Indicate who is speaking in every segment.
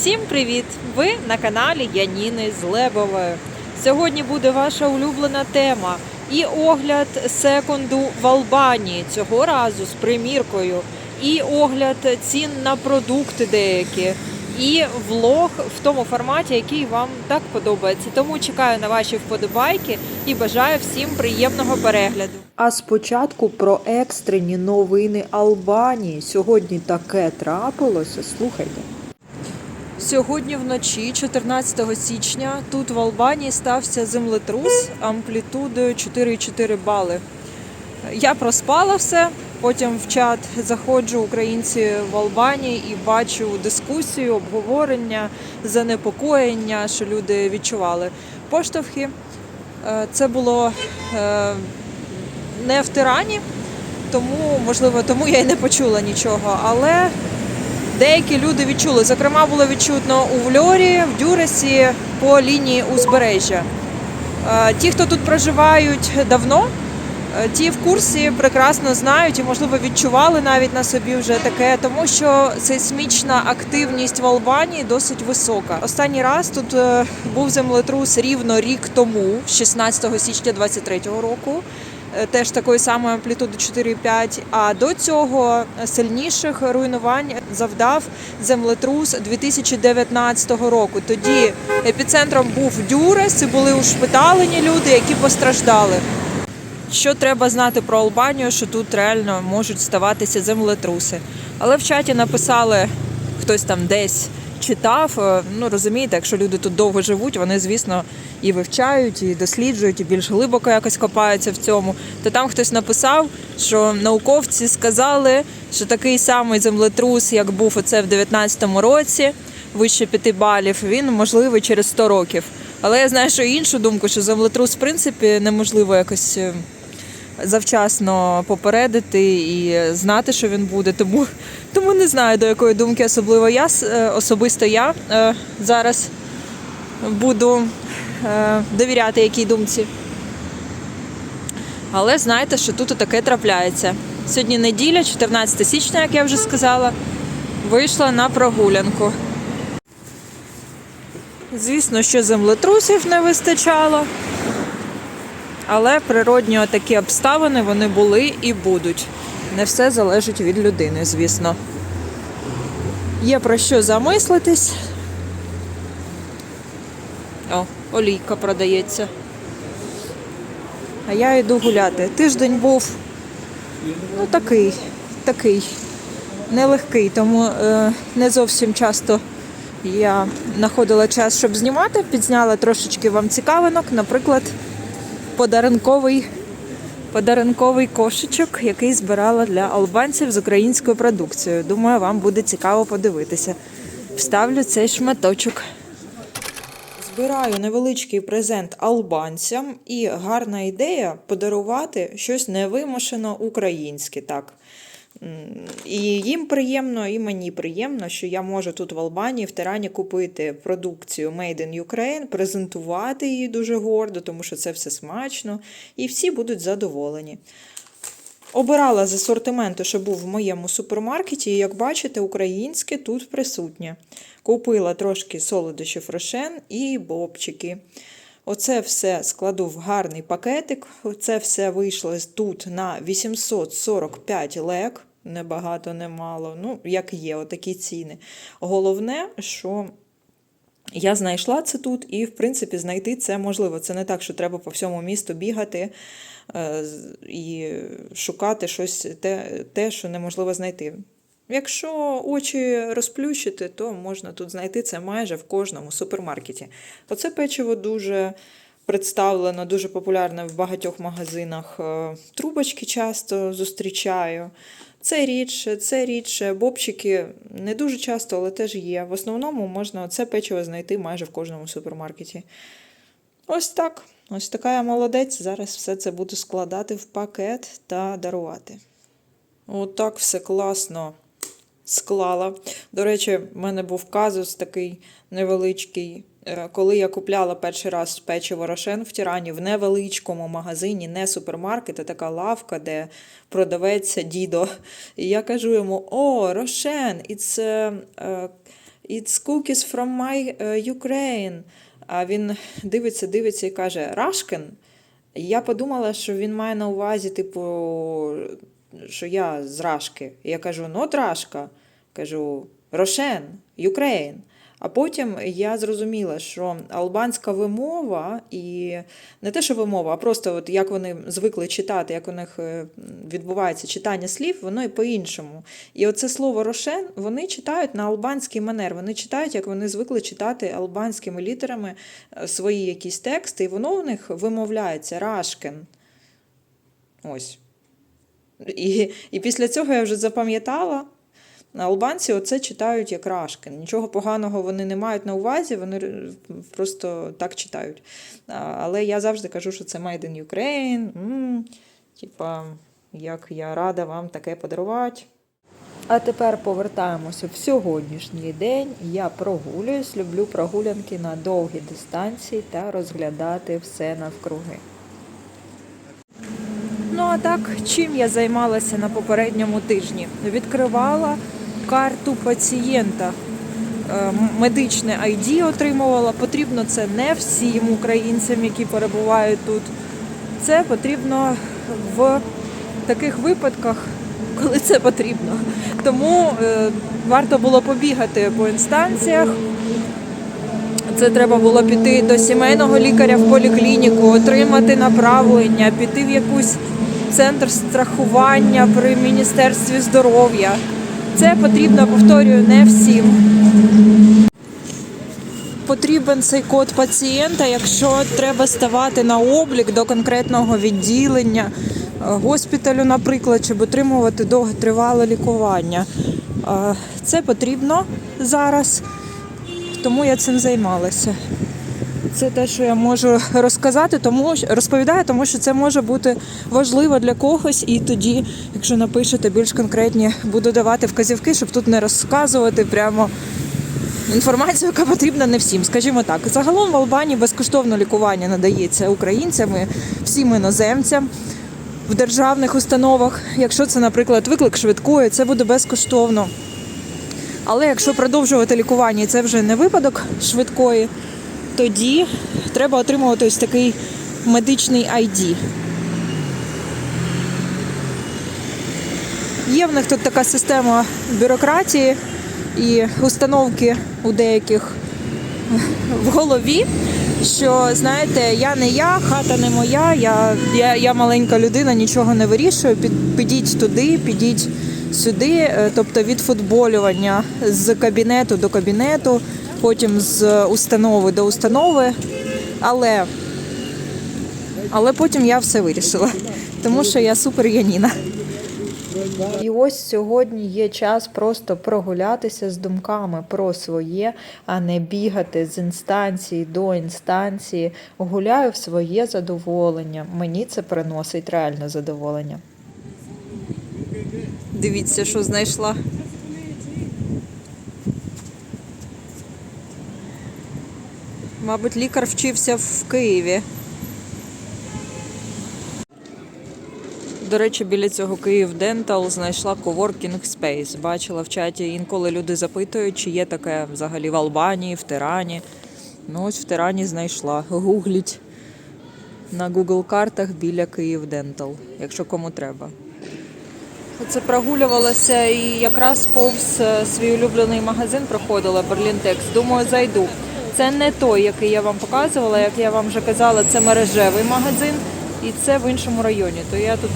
Speaker 1: Всім привіт! Ви на каналі Яніни Злебової. Сьогодні буде ваша улюблена тема і огляд секунду в Албанії цього разу з приміркою, і огляд цін на продукти деякі, і влог в тому форматі, який вам так подобається. Тому чекаю на ваші вподобайки і бажаю всім приємного перегляду. А спочатку про екстрені новини Албанії. Сьогодні таке трапилося. Слухайте. Сьогодні вночі, 14 січня, тут в Албанії стався землетрус амплітудою 4,4 бали. Я проспала все. Потім в чат заходжу українці в Албанії і бачу дискусію, обговорення, занепокоєння, що люди відчували поштовхи. Е, Це було е, не в Тирані, тому можливо, тому я й не почула нічого. Але деякі люди відчули. Зокрема, було відчутно у Вльорі, в Дюресі по лінії узбережжя. Е, Ті, хто тут проживають давно, е, ті в курсі прекрасно знають і, можливо, відчували навіть на собі вже таке, тому що сейсмічна активність в Албанії досить висока. Останній раз тут е, був землетрус рівно рік тому, 16 січня 23-го року. Е, Теж такої самої амплітуди 4,5. А до цього сильніших руйнувань завдав землетрус 2019 року. Тоді епіцентром був Дюрес, і були ушпиталені люди, які постраждали. Що треба знати про Албанію, що тут реально можуть ставатися землетруси. Але в чаті написали хтось там десь читав. е, Ну розумієте, якщо люди тут довго живуть, вони, звісно, і вивчають, і досліджують, і більш глибоко якось копаються в цьому. То там хтось написав, що науковці сказали, що такий самий землетрус, як був оце в 19-му році, вище 5 балів, він можливий через 100 років. Але я знаю, що іншу думку, що землетрус, в принципі, неможливо якось. Завчасно попередити і знати, що він буде. Тому, тому не знаю, до якої думки особливо я е, особисто я е, зараз буду е, довіряти якій думці. Але знайте, що тут таке трапляється. Сьогодні неділя, 14 січня, як я вже сказала, вийшла на прогулянку. Звісно, що землетрусів не вистачало. Але природні такі обставини вони були і будуть. Не все залежить від людини, звісно. Є про що замислитись. О, олійка продається. А я йду гуляти. Тиждень був ну, такий, такий, нелегкий, тому е, не зовсім часто я знаходила час, щоб знімати. Підзняла трошечки вам цікавинок, наприклад подарунковий, подарунковий кошечок, який збирала для албанців з українською продукцією. Думаю, вам буде цікаво подивитися. Вставлю цей шматочок. Збираю невеличкий презент албанцям, і гарна ідея подарувати щось невимушено українське. Так. І їм приємно, і мені приємно, що я можу тут в Албанії, в Тирані купити продукцію Made in Ukraine, презентувати її дуже гордо, тому що це все смачно, і всі будуть задоволені. Обирала з асортименту, що був в моєму супермаркеті, і як бачите, українське тут присутнє. Купила трошки солодощів рошен і бобчики. Оце все складу в гарний пакетик. Це все вийшло тут на 845 лек. Небагато, немало. Ну, як є, отакі ціни. Головне, що я знайшла це тут, і, в принципі, знайти це можливо. Це не так, що треба по всьому місту бігати е, і шукати щось те, те, що неможливо знайти. Якщо очі розплющити, то можна тут знайти це майже в кожному супермаркеті. Оце печиво дуже представлено, дуже популярне в багатьох магазинах. Е, Трубочки часто зустрічаю. Це рідше, це рідше. Бобчики не дуже часто, але теж є. В основному можна це печиво знайти майже в кожному супермаркеті. Ось так. Ось така я молодець. Зараз все це буду складати в пакет та дарувати. Отак все класно склала. До речі, в мене був казус такий невеличкий. Е, Коли я купляла перший раз печиво Рошен в Тірані в невеличкому магазині, не супермаркет, а така лавка, де продавець дідо. І я кажу йому: О, Рошен, it's, е, It's cookies from my Ukraine. А він дивиться, дивиться і каже Рашкен. Я подумала, що він має на увазі, типу, що я з Рашки. Я кажу, ну, Рашка. Кажу, Рошен, Юкрейн. А потім я зрозуміла, що албанська вимова і не те, що вимова, а просто от як вони звикли читати, як у них е, відбувається читання слів, воно і по-іншому. І оце слово рошен вони читають на албанський манер. Вони читають, як вони звикли читати албанськими літерами е, свої якісь тексти, і воно у них вимовляється рашкен. Ось. І, і після цього я вже запам'ятала. Албанці оце читають як рашкин. Нічого поганого вони не мають на увазі, вони просто так читають. Але я завжди кажу, що це Made in Ukraine. Типа, як я рада вам таке подарувати. А тепер повертаємося в сьогоднішній день. Я прогулююсь, люблю прогулянки на довгі дистанції та розглядати все навкруги. Ну а так, чим я займалася на попередньому тижні? Відкривала карту пацієнта. Е, Медичне ID отримувала. Потрібно це не всім українцям, які перебувають тут. Це потрібно в таких випадках, коли це потрібно. Тому е, варто було побігати по інстанціях. Це треба було піти до сімейного лікаря в поліклініку, отримати направлення, піти в якийсь центр страхування при міністерстві здоров'я. Це потрібно, повторюю, не всім. Потрібен цей код пацієнта, якщо треба ставати на облік до конкретного відділення, е, госпіталю, наприклад, щоб отримувати довготривале лікування. Е, Це потрібно зараз, тому я цим займалася. Це те, що я можу розказати, тому розповідаю, тому що це може бути важливо для когось, і тоді, якщо напишете більш конкретні, буду давати вказівки, щоб тут не розказувати прямо інформацію, яка потрібна не всім. Скажімо так, загалом в Албанії безкоштовно лікування надається українцями, всім іноземцям. В державних установах, якщо це, наприклад, виклик швидкої, це буде безкоштовно. Але якщо продовжувати лікування, і це вже не випадок швидкої, тоді треба отримувати ось такий медичний ID. Є в них тут така система бюрократії і установки у деяких в голові, що знаєте, я не я, хата не моя, я, я, я маленька людина, нічого не вирішую. Під, підіть туди, підіть сюди, Е, тобто відфутболювання з кабінету до кабінету, потім з установи до установи. Але, але потім я все вирішила, тому що я супер Яніна. І ось сьогодні є час просто прогулятися з думками про своє, а не бігати з інстанції до інстанції. Гуляю в своє задоволення. Мені це приносить реальне задоволення. Дивіться, що знайшла. Мабуть, лікар вчився в Києві. До речі, біля цього Київ Дентал знайшла коворкінг спейс. Бачила в чаті, інколи люди запитують, чи є таке взагалі в Албанії, в Тирані. Ну ось в Тирані знайшла. Гугліть на Google картах біля Київ Дентал, якщо кому треба. Оце прогулювалася і якраз повз е, свій улюблений магазин проходила Берлінтекс. Думаю, зайду. Це не той, який я вам показувала, як я вам вже казала, це мережевий магазин, і це в іншому районі. То я тут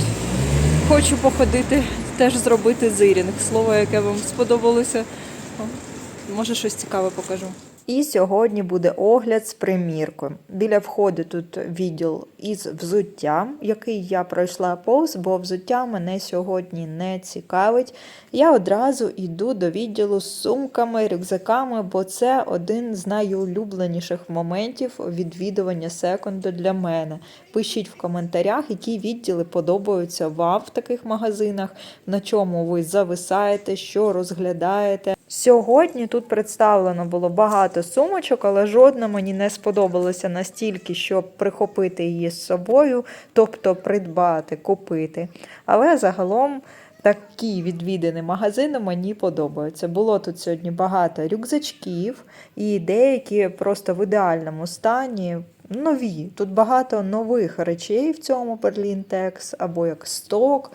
Speaker 1: хочу походити, теж зробити зирінг. Слово, яке вам сподобалося. Може, щось цікаве покажу. І сьогодні буде огляд з приміркою. Біля входу тут відділ із взуттям, який я пройшла повз, бо взуття мене сьогодні не цікавить. Я одразу йду до відділу з сумками, рюкзаками, бо це один з найулюбленіших моментів відвідування секонду для мене. Пишіть в коментарях, які відділи подобаються вам в таких магазинах, на чому ви зависаєте, що розглядаєте. Сьогодні тут представлено було багато сумочок, але жодна мені не сподобалася настільки, щоб прихопити її з собою, тобто придбати, купити. Але загалом Такі відвідини магазину мені подобаються. Було тут сьогодні багато рюкзачків і деякі просто в ідеальному стані. Нові. Тут багато нових речей в цьому Berlin Tex або як сток.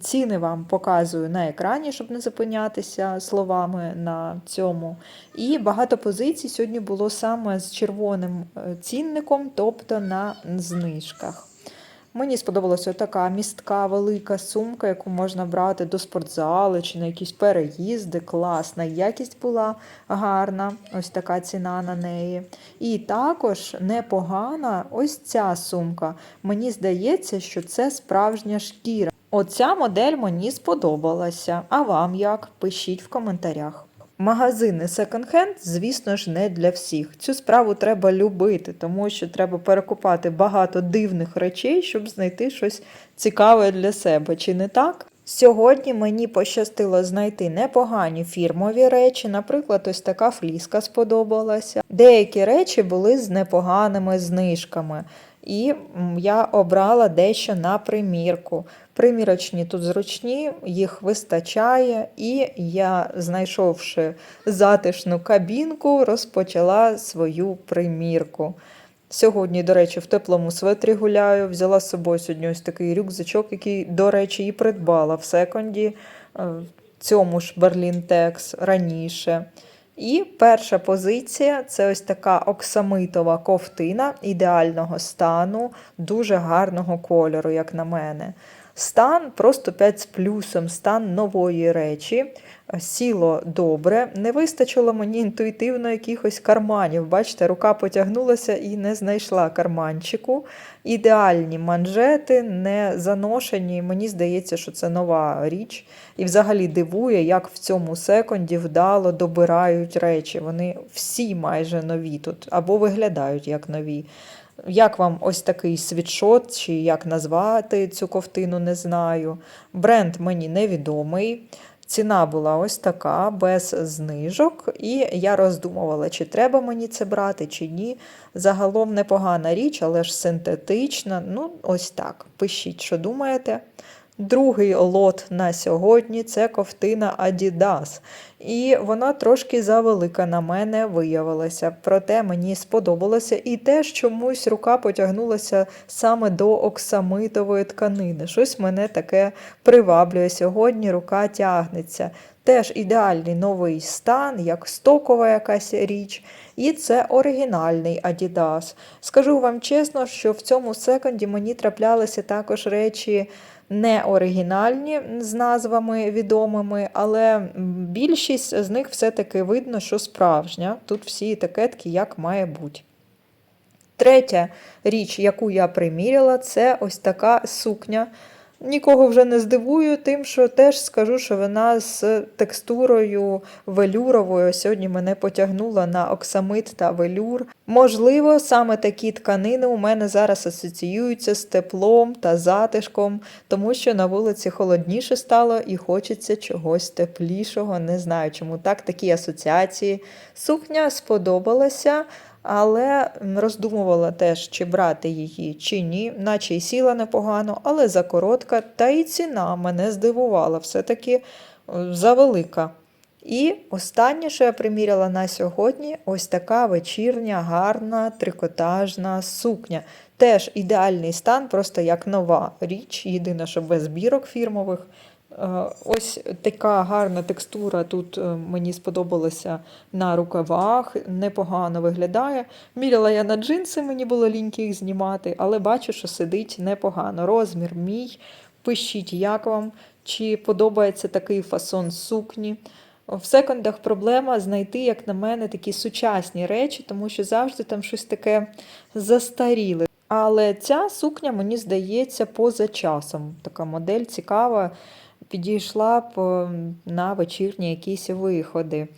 Speaker 1: Ціни вам показую на екрані, щоб не зупинятися словами на цьому. І багато позицій сьогодні було саме з червоним е, цінником, тобто на знижках. Мені сподобалася така містка велика сумка, яку можна брати до спортзалу чи на якісь переїзди. Класна. Якість була гарна, ось така ціна на неї. І також непогана ось ця сумка. Мені здається, що це справжня шкіра. Оця модель мені сподобалася. А вам як? Пишіть в коментарях. Магазини секонд-хенд, звісно ж, не для всіх. Цю справу треба любити, тому що треба перекупати багато дивних речей, щоб знайти щось цікаве для себе. Чи не так? Сьогодні мені пощастило знайти непогані фірмові речі, наприклад, ось така фліска сподобалася. Деякі речі були з непоганими знижками, і я обрала дещо на примірку. Примірочні тут зручні, їх вистачає, і я, знайшовши затишну кабінку, розпочала свою примірку. Сьогодні, до речі, в теплому светрі гуляю. Взяла з собою сьогодні ось такий рюкзачок, який, до речі, і придбала в секонді, е, в цьому ж Berlin Tex раніше. І перша позиція це ось така оксамитова ковтина ідеального стану, дуже гарного кольору, як на мене. Стан просто 5 з плюсом, стан нової речі. Сіло добре, не вистачило мені інтуїтивно якихось карманів. Бачите, рука потягнулася і не знайшла карманчику. Ідеальні манжети, не заношені. Мені здається, що це нова річ. І взагалі дивує, як в цьому секунді вдало добирають речі. Вони всі майже нові тут або виглядають як нові. Як вам ось такий світшот, чи як назвати цю ковтину, не знаю. Бренд мені невідомий. Ціна була ось така, без знижок, і я роздумувала, чи треба мені це брати, чи ні. Загалом непогана річ, але ж синтетична. Ну, ось так. Пишіть, що думаєте. Другий лот на сьогодні це ковтина Adidas. І вона трошки завелика на мене виявилася. Проте мені сподобалося і теж чомусь рука потягнулася саме до оксамитової тканини. Щось мене таке приваблює. Сьогодні рука тягнеться. Теж ідеальний новий стан, як стокова якась річ. І це оригінальний Adidas. Скажу вам чесно, що в цьому секонді мені траплялися також речі не оригінальні з назвами відомими, але більшість з них все-таки видно, що справжня. Тут всі етикетки як має бути. Третя річ, яку я приміряла, це ось така сукня. Нікого вже не здивую, тим, що теж скажу, що вона з текстурою велюровою сьогодні мене потягнула на оксамит та велюр. Можливо, саме такі тканини у мене зараз асоціюються з теплом та затишком, тому що на вулиці холодніше стало і хочеться чогось теплішого. Не знаю, чому так, такі асоціації. Сукня сподобалася. Але роздумувала теж, чи брати її, чи ні, наче й сіла непогано, але закоротка, та і ціна мене здивувала, все-таки е, завелика. І останнє, що я приміряла на сьогодні, ось така вечірня, гарна трикотажна сукня. Теж ідеальний стан, просто як нова річ, єдине, що без бірок фірмових. Е, Ось така гарна текстура тут е, мені сподобалася на рукавах, непогано виглядає. Міряла я на джинси, мені було ліньки їх знімати, але бачу, що сидить непогано. Розмір мій. Пишіть, як вам, чи подобається такий фасон сукні. В секондах проблема знайти, як на мене, такі сучасні речі, тому що завжди там щось таке застаріле. Але ця сукня, мені здається, поза часом. Така модель цікава підійшла б на вечірні якісь виходи.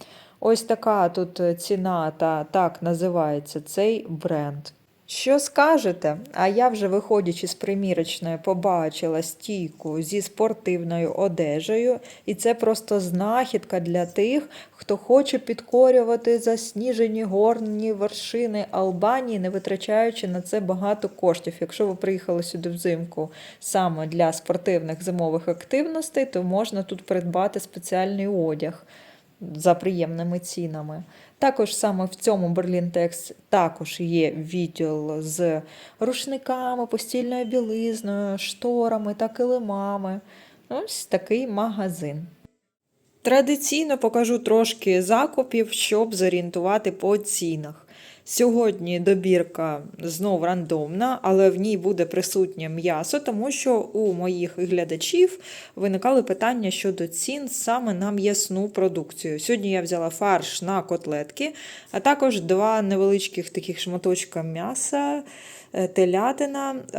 Speaker 1: Ось така тут ціна та так називається цей бренд. Що скажете? А я вже виходячи з примірочної, побачила стійку зі спортивною одежею, і це просто знахідка для тих, хто хоче підкорювати засніжені горні вершини Албанії, не витрачаючи на це багато коштів. Якщо ви приїхали сюди взимку саме для спортивних зимових активностей, то можна тут придбати спеціальний одяг за приємними цінами. Також саме в цьому Берлінтекс також є відділ з рушниками, постільною білизною, шторами та килимами. Ось такий магазин. Традиційно покажу трошки закупів, щоб зорієнтувати по цінах. Сьогодні добірка знов рандомна, але в ній буде присутнє м'ясо, тому що у моїх глядачів виникали питання щодо цін саме на м'ясну продукцію. Сьогодні я взяла фарш на котлетки, а також два невеличких таких шматочка м'яса, е, телятина е,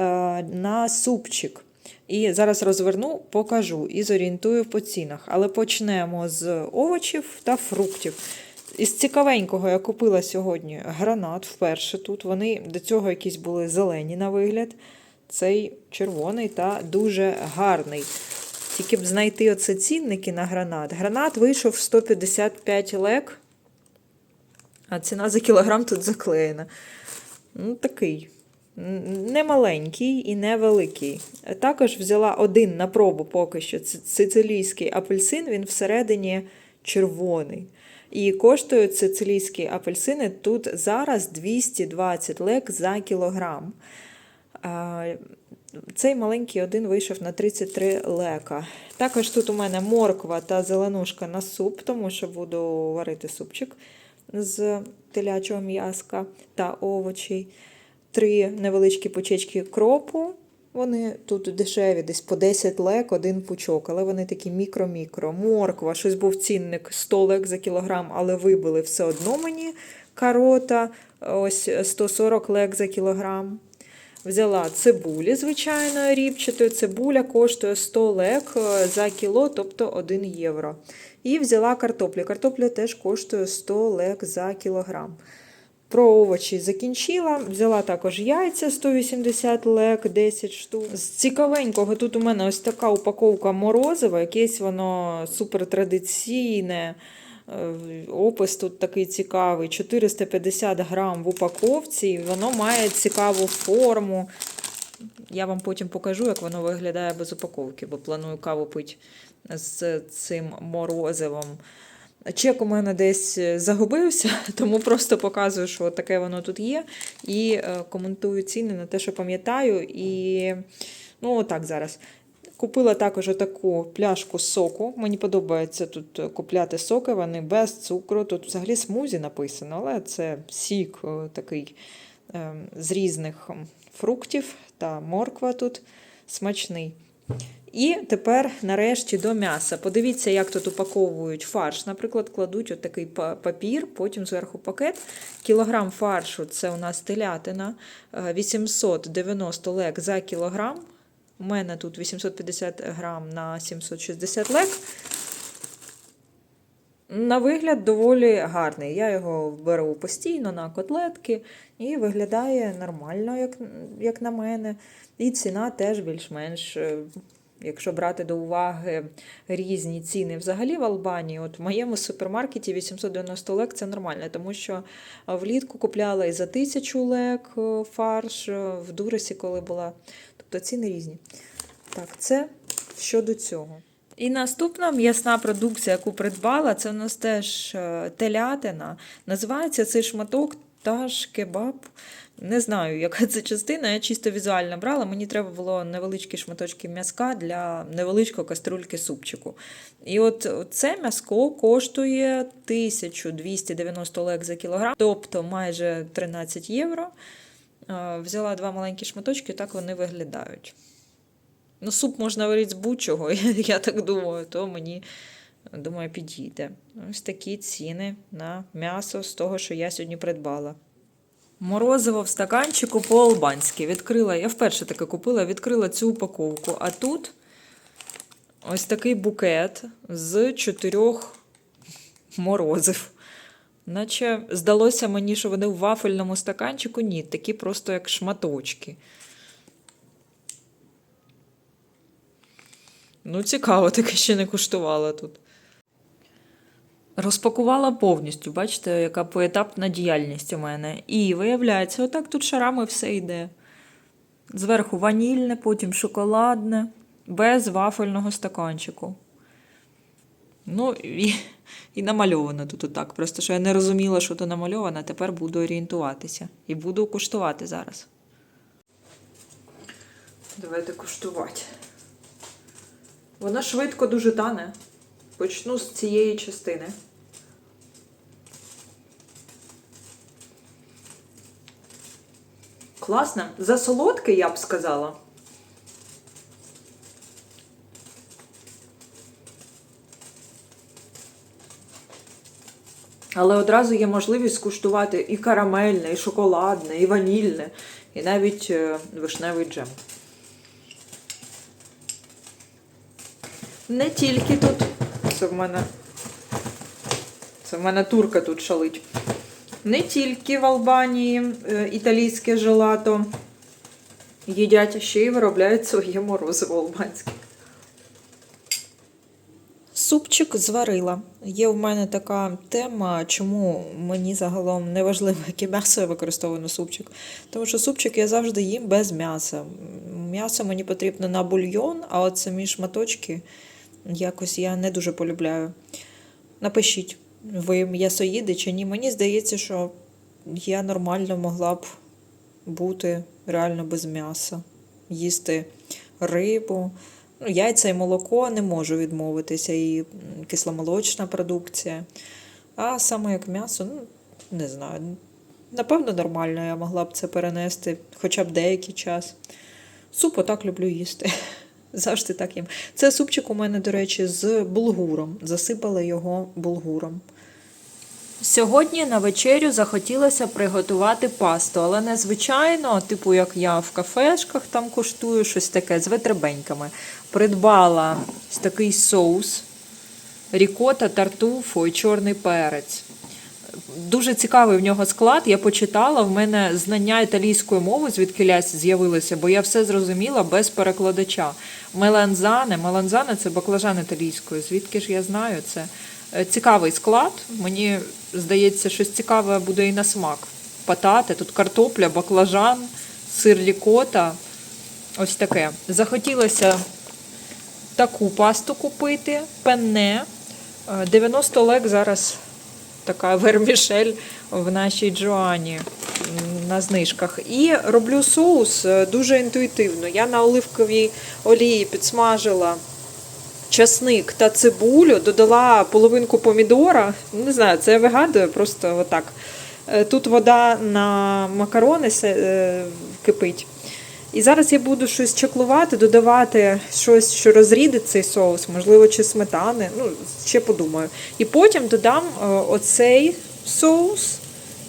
Speaker 1: на супчик. І зараз розверну, покажу і зорієнтую по цінах. Але почнемо з овочів та фруктів. Із цікавенького я купила сьогодні гранат вперше тут. Вони до цього якісь були зелені на вигляд. Цей червоний та дуже гарний. Тільки б знайти оце цінники на гранат. Гранат вийшов 155 лек, а ціна за кілограм тут заклеєна. Ну, такий. Не маленький і не великий. Також взяла один на пробу поки що. Сицилійський апельсин, він всередині червоний. І коштують сицилійські апельсини тут зараз 220 лек за кілограм. Цей маленький один вийшов на 33 лека. Також тут у мене морква та зеленушка на суп, тому що буду варити супчик з телячого м'яска та овочей. Три невеличкі пучечки кропу. Вони тут дешеві, десь по 10 лек, один пучок, але вони такі мікро-мікро. Морква, щось був цінник 100 лек за кілограм, але вибили все одно мені карота, ось 140 лек за кілограм. Взяла цибулі, звичайно, ріпчатою. Цибуля коштує 100 лек е, за кіло, тобто 1 євро. І взяла картоплю. Картопля теж коштує 100 лек за кілограм. Про овочі закінчила. Взяла також яйця 180 лек, 10 штук. З цікавенького тут у мене ось така упаковка морозива, якесь воно супертрадиційне. Е, Опис тут такий цікавий: 450 грам в упаковці, і воно має цікаву форму. Я вам потім покажу, як воно виглядає без упаковки, бо планую каву пити з цим морозивом. Чек у мене десь е, загубився, тому просто показую, що таке воно тут є. І е, коментую ціни на те, що пам'ятаю. І ну, так зараз. Купила також таку пляшку соку. Мені подобається тут купляти соки, вони без цукру. Тут взагалі смузі написано, але це сік е, такий е, з різних фруктів та морква тут смачний. І тепер, нарешті, до м'яса. Подивіться, як тут упаковують фарш. Наприклад, кладуть отакий папір, потім зверху пакет. Кілограм фаршу це у нас телятина 890 лек за кілограм. У мене тут 850 грам на 760 лек. На вигляд доволі гарний. Я його беру постійно на котлетки і виглядає нормально, як, як на мене. І ціна теж більш-менш. Якщо брати до уваги різні ціни взагалі в Албанії, от в моєму супермаркеті 890 лек це нормально, тому що влітку купляла і за 1000 лек фарш в Дуресі, коли була. Тобто ціни різні. Так, це щодо цього. І наступна м'ясна продукція, яку придбала, це у нас теж телятина. Називається цей шматок таш кебаб. Не знаю, яка це частина, я чисто візуально брала. Мені треба було невеличкі шматочки м'язка для невеличкої каструльки супчику. І от це м'язко коштує 1290 лек за кілограм, тобто майже 13 євро. Взяла два маленькі шматочки, так вони виглядають. Ну, суп можна варити з будь-чого, я так думаю, то мені, думаю, підійде. Ось такі ціни на м'ясо з того, що я сьогодні придбала. Морозиво в стаканчику по-албанськи. Відкрила, я вперше таке купила, відкрила цю упаковку. А тут ось такий букет з чотирьох морозив. Наче здалося мені, що вони в вафельному стаканчику. Ні, такі просто як шматочки. Ну, цікаво, таке ще не куштувала тут. Розпакувала повністю, бачите, яка поетапна діяльність у мене. І виявляється, отак тут шарами все йде. Зверху ванільне, потім шоколадне, без вафельного стаканчику. Ну, і, і намальовано тут отак. Просто що я не розуміла, що то намальовано, тепер буду орієнтуватися. І буду куштувати зараз. Давайте куштувати. Вона швидко дуже тане. Почну з цієї частини. Класно. За солодке, я б сказала. Але одразу є можливість скуштувати і карамельне, і шоколадне, і ванільне, і навіть е, вишневий джем. Не тільки тут. Це в мене. Це в мене турка тут шалить. Не тільки в Албанії е, італійське желато їдять, ще й виробляють своє морозиво албанське. Супчик зварила. Є в мене така тема, чому мені загалом не важливо, яке м'ясо я використовую на супчик. Тому що супчик я завжди їм без м'яса. М'ясо мені потрібно на бульйон, а от самі шматочки якось я не дуже полюбляю. Напишіть, ви м'ясоїди чи ні. Мені здається, що я нормально могла б бути реально без м'яса, їсти рибу. Ну, яйця і молоко не можу відмовитися, і кисломолочна продукція. А саме як м'ясо, ну, не знаю. Напевно, нормально я могла б це перенести хоча б деякий час. Суп отак люблю їсти. Завжди так їм. Це супчик у мене, до речі, з булгуром. Засипала його булгуром. Сьогодні на вечерю захотілося приготувати пасту, але не звичайно, типу як я в кафешках там куштую щось таке з витребеньками. Придбала такий соус, рікота, тартуфу і чорний перець. Дуже цікавий в нього склад. Я почитала. В мене знання італійської мови звідкилясь з'явилося, бо я все зрозуміла без перекладача. Меланзане, меланзане це баклажан італійською. Звідки ж я знаю це? Е, Цікавий склад. Мені здається, щось цікаве буде і на смак. Патати, тут картопля, баклажан, сир рікота. Ось таке. Захотілося таку пасту купити, пенне. Е, 90 лек зараз така вермішель в нашій Джоані на знижках. І роблю соус е, дуже інтуїтивно. Я на оливковій олії підсмажила часник та цибулю, додала половинку помідора. Не знаю, це я вигадую, просто отак. Е, Тут вода на макарони е, кипить. І зараз я буду щось чаклувати, додавати щось, що розрідить цей соус, можливо, чи сметани. Ну, ще подумаю. І потім додам е, оцей соус,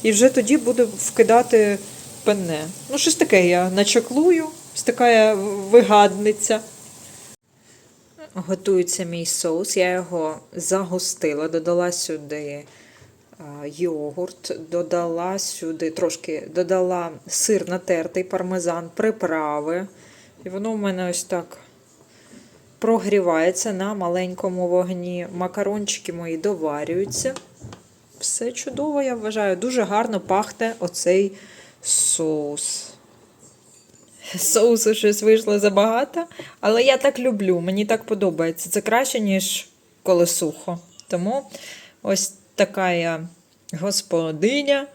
Speaker 1: і вже тоді буду вкидати пенне. Ну, щось таке я начаклую, ось така я вигадниця. Готується мій соус, я його загустила, додала сюди йогурт, додала сюди трошки додала сир натертий, пармезан, приправи. І воно в мене ось так прогрівається на маленькому вогні. Макарончики мої доварюються. Все чудово, я вважаю. Дуже гарно пахне оцей соус. Соусу щось вийшло забагато, але я так люблю, мені так подобається. Це краще, ніж коли сухо. Тому ось така господиня.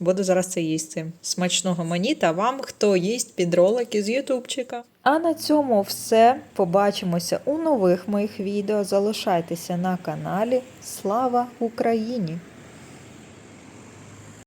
Speaker 1: Буду зараз це їсти. Смачного мені та вам, хто їсть підролики з Ютубчика. А на цьому все. Побачимося у нових моїх відео. Залишайтеся на каналі. Слава Україні!